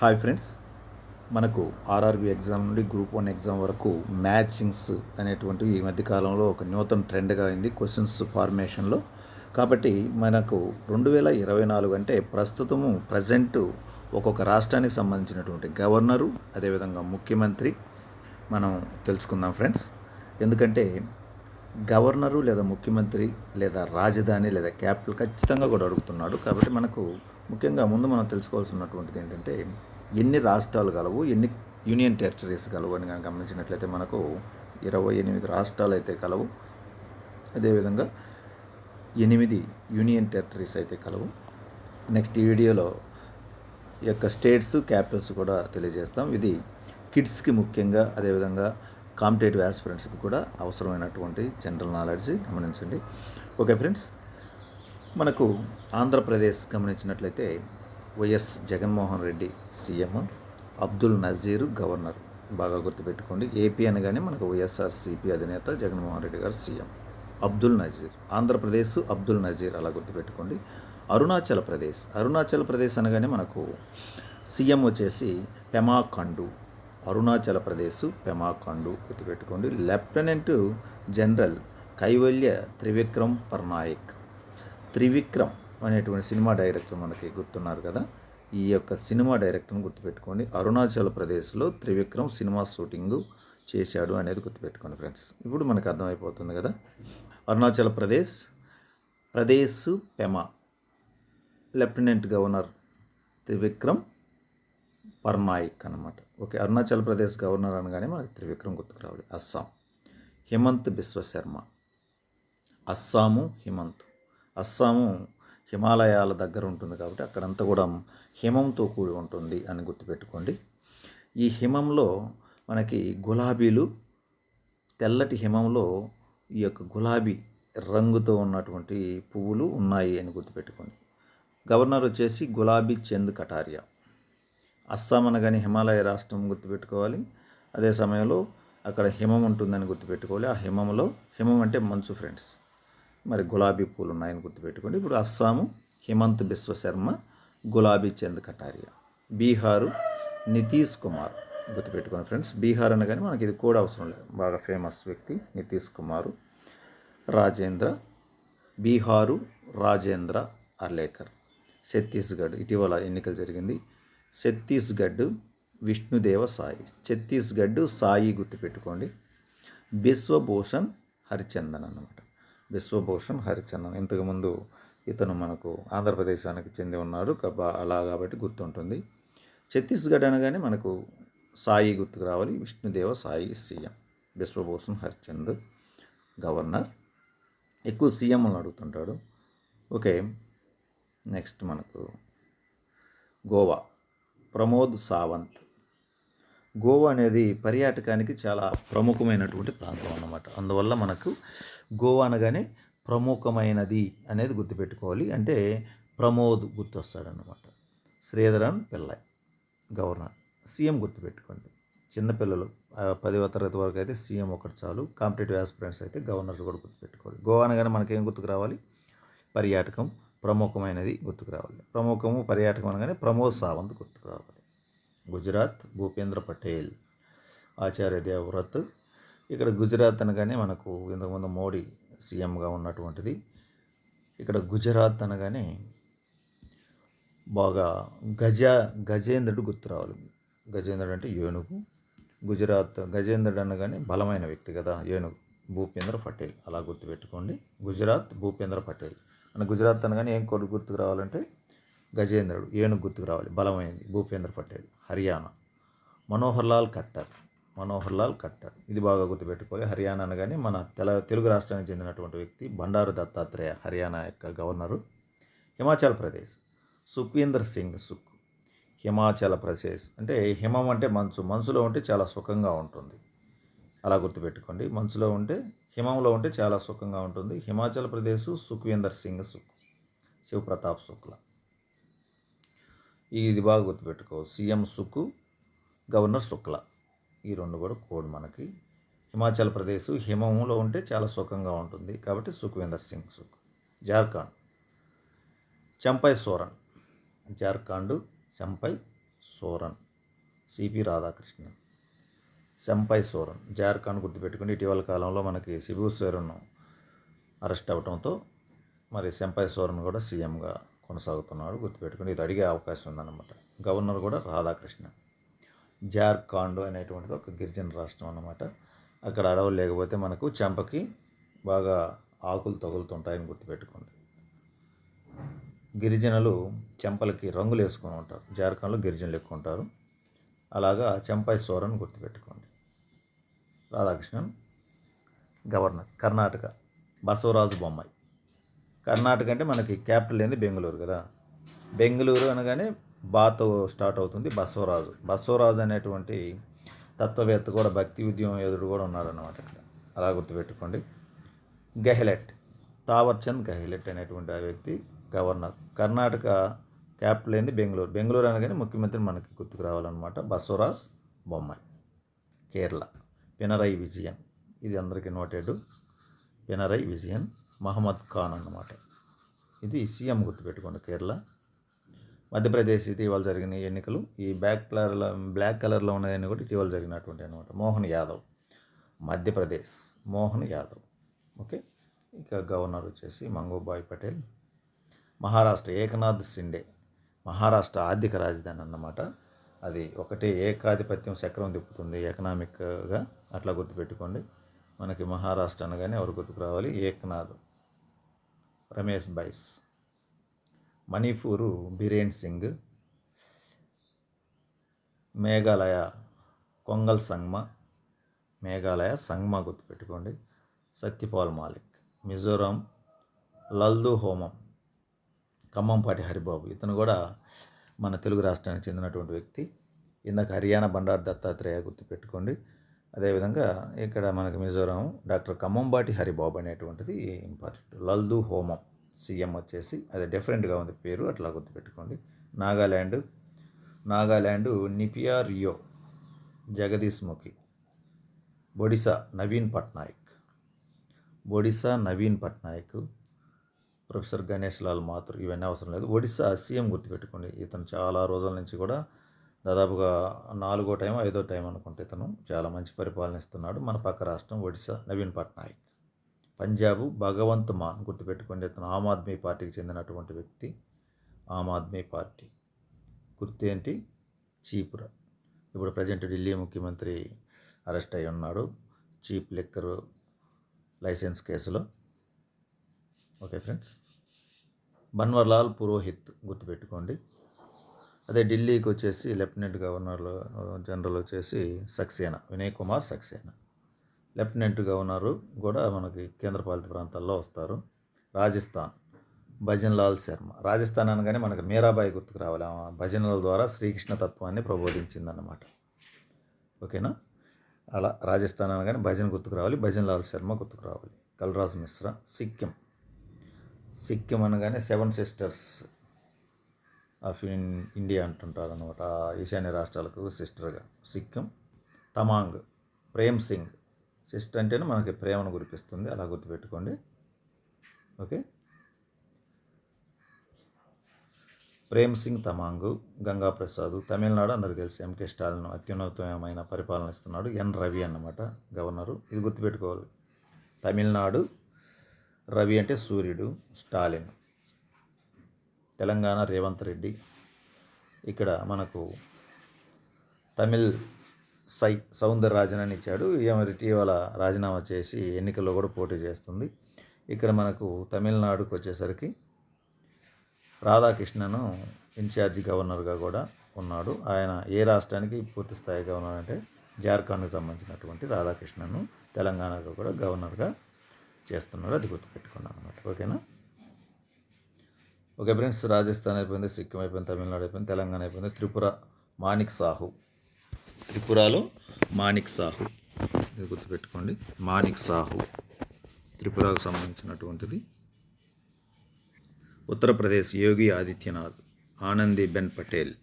Hi friends. మనకు RRB exam నుండి group one exam వరకు మ్యాచింగ్స్ అనేటువంటివి ఈ మధ్య కాలంలో ఒక నూతన ట్రెండ్గా అయింది క్వశ్చన్స్ ఫార్మేషన్లో. కాబట్టి మనకు రెండు వేల ఇరవై నాలుగు అంటే ప్రస్తుతము ప్రజెంట్ ఒక్కొక్క రాష్ట్రానికి సంబంధించినటువంటి గవర్నరు అదేవిధంగా ముఖ్యమంత్రి మనం తెలుసుకుందాం ఫ్రెండ్స్. ఎందుకంటే గవర్నరు లేదా ముఖ్యమంత్రి లేదా రాజధాని లేదా క్యాపిటల్ ఖచ్చితంగా కూడా అడుగుతున్నాడు. కాబట్టి మనకు ముఖ్యంగా ముందు మనం తెలుసుకోవాల్సినటువంటిది ఏంటంటే ఎన్ని రాష్ట్రాలు కలవు ఎన్ని యూనియన్ టెరిటరీస్ కలవు అని కనుక గమనించినట్లయితే మనకు ఇరవై ఎనిమిది రాష్ట్రాలు అయితే కలవు అదేవిధంగా ఎనిమిది యూనియన్ టెరిటరీస్ అయితే కలవు నెక్స్ట్ ఈ వీడియోలో ఈ యొక్క స్టేట్స్ క్యాపిటల్స్ కూడా తెలియజేస్తాం. ఇది కిడ్స్కి ముఖ్యంగా అదేవిధంగా కాంపిటేటివ్ ఆస్పిరెంట్స్కి కూడా అవసరమైనటువంటి జనరల్ నాలెడ్జ్ గమనించండి. ఓకే ఫ్రెండ్స్ మనకు ఆంధ్రప్రదేశ్ గమనించినట్లయితే YS Jaganmohan Reddy CM Abdul Nazeer governor. బాగా గుర్తుపెట్టుకోండి ఏపీ అనగానే మనకు వైఎస్ఆర్ సిపి అధినేత జగన్మోహన్ రెడ్డి గారు సీఎం. అబ్దుల్ నజీర్ ఆంధ్రప్రదేశ్ అబ్దుల్ నజీర్ అలా గుర్తుపెట్టుకోండి. అరుణాచల్ ప్రదేశ్ అరుణాచల్ ప్రదేశ్ అనగానే మనకు సీఎం వచ్చేసి పెమాఖండు. అరుణాచల్ ప్రదేశ్ పెమాఖండు గుర్తుపెట్టుకోండి. Lieutenant general Kaivalya Trivikram Parnaik. త్రివిక్రమ్ అనేటువంటి సినిమా డైరెక్టర్ మనకి గుర్తున్నారు కదా. ఈ యొక్క సినిమా డైరెక్టర్ని గుర్తుపెట్టుకోండి. అరుణాచల్ ప్రదేశ్లో త్రివిక్రమ్ సినిమా షూటింగ్ చేశాడు అనేది గుర్తుపెట్టుకోండి ఫ్రెండ్స్. ఇప్పుడు మనకు అర్థమైపోతుంది కదా. అరుణాచల్ ప్రదేశ్ ప్రదేశ్ పెమా లెఫ్టినెంట్ గవర్నర్ త్రివిక్రమ్ పర్నాయిక్ అనమాట ఓకే అరుణాచల్ ప్రదేశ్ గవర్నర్ అనగానే మనకి త్రివిక్రమ్ గుర్తుకు రావాలి. అస్సాం హిమంత్ బిశ్వశర్మ. అస్సాము హిమంత్. అస్సాము హిమాలయాల దగ్గర ఉంటుంది కాబట్టి అక్కడంతా కూడా హిమంతో కూడి ఉంటుంది అని గుర్తుపెట్టుకోండి. ఈ హిమంలో మనకి గులాబీలు తెల్లటి హిమంలో ఈ యొక్క గులాబీ రంగుతో ఉన్నటువంటి పువ్వులు ఉన్నాయి అని గుర్తుపెట్టుకోండి. గవర్నర్ వచ్చేసి గులాబీ చంద్ కటారియా. అస్సాం అనగానే హిమాలయ రాష్ట్రం గుర్తుపెట్టుకోవాలి. అదే సమయంలో అక్కడ హిమం ఉంటుందని గుర్తుపెట్టుకోవాలి. ఆ హిమంలో హిమం అంటే మంచు ఫ్రెండ్స్. మరి గులాబీ పూలు ఉన్నాయని గుర్తుపెట్టుకోండి. ఇప్పుడు అస్సాము హిమంత్ బిశ్వశర్మ గులాబీ చంద్ కటారియా బీహారు నితీష్ కుమార్ గుర్తుపెట్టుకోండి ఫ్రెండ్స్. బీహార్ అనగానే మనకి ఇది కూడా అవసరం లేదు. బాగా ఫేమస్ వ్యక్తి నితీష్ కుమారు రాజేంద్ర బీహారు రాజేంద్ర అర్లేకర్. ఛత్తీస్గఢ్ ఇటీవల ఎన్నికలు జరిగింది. ఛత్తీస్గఢ్ విష్ణుదేవ సాయి. ఛత్తీస్గఢ్ సాయి గుర్తుపెట్టుకోండి. బిశ్వభూషణ్ హరిచందన్ అన్నమాట. విశ్వభూషణ్ హరిచందన్. ఇంతకుముందు ఇతను మనకు ఆంధ్రప్రదేశానికి చెంది ఉన్నాడు కబా అలా కాబట్టి గుర్తుంటుంది. ఛత్తీస్గఢ్ అనగానే మనకు సాయి గుర్తుకు రావాలి. Vishnu Deo Sai CM Vishwabhushan Harichand governor. ఎక్కువ సీఎంలను అడుగుతుంటాడు. ఓకే నెక్స్ట్ మనకు గోవా ప్రమోద్ సావంత్. గోవా అనేది పర్యాటకానికి చాలా ప్రముఖమైనటువంటి ప్రాంతం అన్నమాట. అందువల్ల మనకు గోవా అనగానే ప్రముఖమైనది అనేది గుర్తుపెట్టుకోవాలి. అంటే ప్రమోద్ గుర్తొస్తాడనమాట శ్రీధరన్ పిల్లయ్ గవర్నర్. సీఎం గుర్తుపెట్టుకోండి. చిన్నపిల్లలు పదవ తరగతి వరకు అయితే సీఎం ఒకటి చాలు. కాంపిటేటివ్ ఆస్పిరెంట్స్ అయితే గవర్నర్స్ కూడా గుర్తుపెట్టుకోవాలి. గోవా అనగానే మనకేం గుర్తుకు రావాలి పర్యాటకం ప్రముఖమైనది గుర్తుకు రావాలి ప్రముఖము పర్యాటకం అనగానే ప్రమోద్ సావంత్ గుర్తుకు రావాలి గుజరాత్ భూపేంద్ర పటేల్ ఆచార్య దేవవ్రత్ ఇక్కడ గుజరాత్ అనగానే మనకు ఇంతకుముందు మోడీ సీఎంగా ఉన్నటువంటిది. ఇక్కడ గుజరాత్ అనగానే బాగా గజ గజేంద్రుడు గుర్తు రావాలి. గజేంద్రుడు అంటే ఏనుగు. గుజరాత్ గజేంద్రుడు అనగానే బలమైన వ్యక్తి కదా ఏనుగు. భూపేంద్ర పటేల్ అలా గుర్తుపెట్టుకోండి. గుజరాత్ భూపేంద్ర పటేల్. అని గుజరాత్ అనగానే ఏం కొడుకు గుర్తుకు రావాలంటే గజేంద్రుడు ఏనుగు గుర్తుకు రావాలి. బలమైనది భూపేంద్ర పటేల్ హర్యానా. మనోహర్ లాల్ ఖట్టర్. మనోహర్ లాల్ ఖట్టర్ ఇది బాగా గుర్తుపెట్టుకోవాలి. హర్యానా అనగానే మన తెల తెలుగు రాష్ట్రానికి చెందినటువంటి వ్యక్తి బండారు దత్తాత్రేయ హర్యానా యొక్క గవర్నరు. హిమాచల్ ప్రదేశ్. సుఖ్వీందర్ సింగ్ సుఖ్. హిమాచల్ ప్రదేశ్. అంటే హిమం అంటే మంచు. మంచులో ఉంటే చాలా సుఖంగా ఉంటుంది. అలా గుర్తుపెట్టుకోండి. మంచులో ఉంటే హిమంలో ఉంటే చాలా సుఖంగా ఉంటుంది. హిమాచల్ ప్రదేశ్ సుఖ్వీందర్ సింగ్ సుఖ్. శివప్రతాప్ శుక్ల. ఇది బాగా గుర్తుపెట్టుకో. CM Sukh governor Shukla. ఈ రెండు కూడా కోడ్ మనకి. హిమాచల్ ప్రదేశ్ హిమంలో ఉంటే చాలా సుఖంగా ఉంటుంది. కాబట్టి సుఖ్వీందర్ సింగ్ సుఖ్. జార్ఖండ్. చంపై సోరన్. జార్ఖండ్ చంపై సోరన్. సిపి రాధాకృష్ణన్. శంపై సోరన్. జార్ఖండ్ గుర్తుపెట్టుకుని ఇటీవల కాలంలో మనకి శిబు సోరన్ అరెస్ట్ అవడంతో మరి శంపై సోరన్ కూడా సీఎంగా కొనసాగుతున్నాడు గుర్తుపెట్టుకుని. ఇది అడిగే అవకాశం ఉందన్నమాట. గవర్నర్ కూడా రాధాకృష్ణ జార్ఖండ్ అనేటువంటిది ఒక గిరిజన రాష్ట్రం అన్నమాట. అక్కడ అడవులు లేకపోతే మనకు చెంపకి బాగా ఆకులు తగులుతుంటాయని గుర్తుపెట్టుకోండి. గిరిజనులు చెంపలకి రంగులు వేసుకొని ఉంటారు. జార్ఖండ్లో గిరిజనులు ఎక్కువ ఉంటారు. అలాగా చెంపై సోరన్ గుర్తుపెట్టుకోండి. రాధాకృష్ణన్ గవర్నర్ కర్ణాటక బసవరాజు బొమ్మాయి. కర్ణాటక అంటే మనకి క్యాపిటల్ ఏంది? బెంగళూరు కదా. బెంగళూరు అనగానే బాతో స్టార్ట్ అవుతుంది బసవరాజు. బసవరాజు అనేటువంటి తత్వవేత్త కూడా భక్తి ఉద్యమం ఎదురు కూడా ఉన్నాడనమాట ఇక్కడ. అలా గుర్తుపెట్టుకోండి. గెహ్లెట్ తావర్చంద్ గెహ్లెట్ అనేటువంటి ఆ వ్యక్తి గవర్నర్. కర్ణాటక క్యాపిటల్ అయింది బెంగళూరు. బెంగళూరు అనగానే ముఖ్యమంత్రి మనకి గుర్తుకు రావాలన్నమాట. బసవరాజ్ బొమ్మాయి కేరళ. పినరై విజయన్. ఇది అందరికీ నోటెడ్. పినరై విజయన్ మహమ్మద్ ఖాన్ అన్నమాట. ఇది సీఎం గుర్తుపెట్టుకోండి కేరళ. మధ్యప్రదేశ్ ఇటీవల జరిగిన ఎన్నికలు ఈ బ్లాక్ కలర్లో బ్లాక్ కలర్లో ఉన్నదని కూడా ఇటీవల జరిగినటువంటి అనమాట మోహన్ యాదవ్ మధ్యప్రదేశ్ మోహన్ యాదవ్. ఓకే? ఇక గవర్నర్ వచ్చేసి మంగూబాయ్ పటేల్. మహారాష్ట్ర ఏకనాథ్ సిండే మహారాష్ట్ర ఆర్థిక రాజధాని అన్నమాట. అది ఒకటే ఏకాధిపత్యం చక్రం తిప్పుతుంది ఎకనామిక్గా. అట్లా గుర్తుపెట్టుకోండి. మనకి మహారాష్ట్ర అనగానే ఎవరు గుర్తుకు రావాలి? ఏకనాథ్. రమేష్ బైస్. మణిపూరు బిరేన్ సింగ్ మేఘాలయ కొంగల్ సంగ్మ మేఘాలయ సంగ్మ గుర్తుపెట్టుకోండి. సత్యపాల్ మాలిక్ మిజోరాం లల్దు హోమం ఖమ్మంపాటి హరిబాబు. ఇతను కూడా మన తెలుగు రాష్ట్రానికి చెందినటువంటి వ్యక్తి. ఇందాక హర్యానా బండారు దత్తాత్రేయ గుర్తుపెట్టుకోండి. అదేవిధంగా ఇక్కడ మనకి మిజోరాం డాక్టర్ ఖమ్మంబాటి హరిబాబు అనేటువంటిది ఇంపార్టెంట్. లల్దు హోమం. సీఎం వచ్చేసి అది డిఫరెంట్గా ఉంది పేరు అట్లా గుర్తుపెట్టుకోండి. నాగాల్యాండ్ నాగాల్యాండ్ నిపియా రియో జగదీష్ ముఖి బొడిసా నవీన్ పట్నాయక్. ఒడిశా నవీన్ పట్నాయక్ ప్రొఫెసర్ గణేష్ లాల్ మాథుర్ ఇవన్నీ అవసరం లేదు. ఒడిశా సీఎం గుర్తుపెట్టుకోండి. ఇతను చాలా రోజుల నుంచి కూడా దాదాపుగా నాలుగో టైం ఐదో టైం అనుకుంటే ఇతను చాలా మంచి పరిపాలన ఇస్తున్నాడు. మన పక్క రాష్ట్రం ఒడిశా నవీన్ పట్నాయక్. పంజాబ్ భగవంత్ మాన్ గుర్తుపెట్టుకోండి. అతను ఆమ్ ఆద్మీ పార్టీకి చెందినటువంటి వ్యక్తి. ఆమ్ ఆద్మీ పార్టీ. గుర్తు ఏంటి? చీపుర. ఇప్పుడు ప్రజెంట్ ఢిల్లీ ముఖ్యమంత్రి అరెస్ట్ అయి ఉన్నాడు. చీప్ లిక్కర్ లైసెన్స్ కేసులో. Okay friends. బన్వర్లాల్ పురోహిత్ గుర్తుపెట్టుకోండి. అదే ఢిల్లీకి వచ్చేసి లెఫ్టినెంట్ గవర్నర్ జనరల్ వచ్చేసి సక్సేనా వినయ్ కుమార్ సక్సేనా. లెఫ్టినెంట్ గవర్నరు కూడా మనకి కేంద్రపాలిత ప్రాంతాల్లో వస్తారు. రాజస్థాన్ భజన్ లాల్ శర్మ. రాజస్థాన్ అనగానే మనకి మీరాబాయి గుర్తుకు రావాలి. భజనల ద్వారా శ్రీకృష్ణ తత్వాన్ని ప్రబోధించిందన్నమాట. ఓకేనా? అలా రాజస్థాన్ అనగానే భజన గుర్తుకు రావాలి. భజన్ లాల్ శర్మ గుర్తుకు రావాలి. కల్రాజ్ మిశ్రా సిక్కిం. సిక్కిం అనగానే seven sisters of in India అంటుంటారు అనమాట ఈశాన్య రాష్ట్రాలకు సిస్టర్గా. సిక్కిం తమాంగ్ ప్రేమ్ సింగ్ సిస్ట్ అంటేనే మనకి ప్రేమను గురిపిస్తుంది. అలా గుర్తుపెట్టుకోండి. ఓకే? ప్రేమ్ సింగ్ తమాంగ్ గంగా ప్రసాద్ తమిళనాడు అందరికీ తెలుసు. ఎంకే స్టాలిన్ అత్యున్నతమైన పరిపాలన ఇస్తున్నాడు. ఎన్ రవి అన్నమాట గవర్నరు. ఇది గుర్తుపెట్టుకోవాలి. తమిళనాడు రవి అంటే సూర్యుడు స్టాలిన్. తెలంగాణ రేవంత్ రెడ్డి. ఇక్కడ మనకు తమిళ్ సై సౌందరరాజన్ అని ఇచ్చాడు. ఈమె ఇటీవల రాజీనామా చేసి ఎన్నికల్లో కూడా పోటీ చేస్తుంది. ఇక్కడ మనకు తమిళనాడుకు వచ్చేసరికి రాధాకృష్ణను ఇన్ఛార్జి గవర్నర్గా కూడా ఉన్నాడు. ఆయన ఏ రాష్ట్రానికి పూర్తి స్థాయి గవర్నర్ అంటే జార్ఖండ్కి సంబంధించినటువంటి రాధాకృష్ణను తెలంగాణకు కూడా గవర్నర్గా చేస్తున్నాడు. అది గుర్తుపెట్టుకున్నాను అనమాట ఓకేనా? ఓకే ఫ్రెండ్స్ రాజస్థాన్ అయిపోయింది సిక్కిం అయిపోయింది తమిళనాడు అయిపోయింది తెలంగాణ అయిపోయింది త్రిపుర మాణిక్ సాహు. త్రిపురలో మాణిక్ సాహు. ఇది గుర్తుపెట్టుకోండి. మాణిక్ సాహు. త్రిపురకు సంబంధించినటువంటిది. ఉత్తరప్రదేశ్ యోగి ఆదిత్యనాథ్ ఆనంది బెన్ పటేల్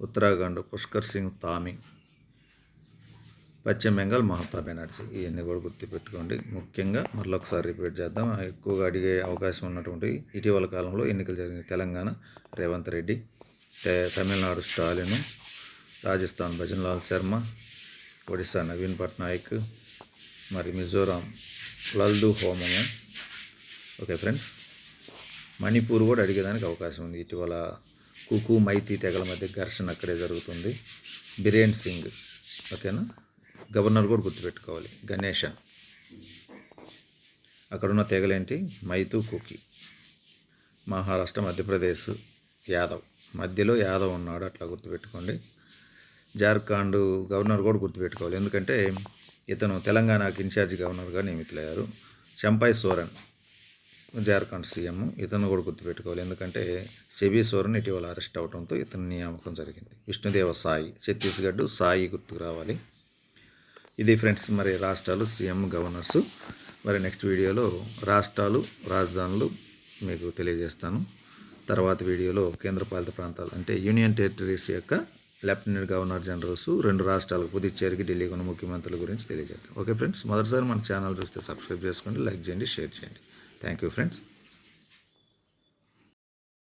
ఉత్తరాఖండ్ పుష్కర్ సింగ్ తామి పశ్చిమ బెంగాల్ మమతా బెనర్జీ. ఇవన్నీ కూడా గుర్తుపెట్టుకోండి. ముఖ్యంగా మరొకసారి రిపీట్ చేద్దాం. ఎక్కువగా అడిగే అవకాశం ఉన్నటువంటి ఇటీవల కాలంలో ఎన్నికలు జరిగిన తెలంగాణ రేవంత్ రెడ్డి తమిళనాడు స్టాలిన్ రాజస్థాన్ భజన్లాల్ శర్మ ఒడిశా నవీన్ పట్నాయక్ మరి మిజోరాం లల్దు హోమము. ఓకే ఫ్రెండ్స్ మణిపూర్ కూడా అడిగేదానికి అవకాశం ఉంది. ఇటీవల కుకు మైతి తెగల మధ్య ఘర్షణ అక్కడే జరుగుతుంది. బిరేన్ సింగ్ ఓకేనా? గవర్నర్ కూడా గుర్తుపెట్టుకోవాలి. గణేషన్ అక్కడున్న తెగలేంటి? మైతు కుకి. మహారాష్ట్ర మధ్యప్రదేశ్ యాదవ్. మధ్యలో యాదవ్ ఉన్నాడు అట్లా గుర్తుపెట్టుకోండి. జార్ఖండ్ గవర్నర్ కూడా గుర్తుపెట్టుకోవాలి. ఎందుకంటే ఇతను తెలంగాణకి ఇన్ఛార్జ్ గవర్నర్గా నియమితులయ్యారు. చంపాయ్ సోరన్ జార్ఖండ్ సీఎం ఇతను కూడా గుర్తుపెట్టుకోవాలి. ఎందుకంటే సెబీ సోరన్ ఇటీవల అరెస్ట్ అవడంతో ఇతని నియామకం జరిగింది. విష్ణుదేవ సాయి ఛత్తీస్గఢ్ సాయి గుర్తుకు రావాలి. ఇది ఫ్రెండ్స్ మరి రాష్ట్రాలు సీఎం గవర్నర్స్. మరి నెక్స్ట్ వీడియోలో రాష్ట్రాలు రాజధానులు మీకు తెలియజేస్తాను. తర్వాత వీడియోలో కేంద్రపాలిత ప్రాంతాలు అంటే యూనియన్ టెరిటరీస్ యొక్క లెఫ్టినెంట్ గవర్నర్ జనరల్స్ రెండు రాష్ట్రాలకు పుదుచ్చేరికి ఢిల్లీకి ఉన్న ముఖ్యమంత్రుల గురించి తెలియజేద్దాం. ఓకే ఫ్రెండ్స్ మొదటిసారి మన ఛానల్ చూస్తే సబ్స్క్రైబ్ చేసుకోండి లైక్ చేయండి షేర్ చేయండి. Thank you friends.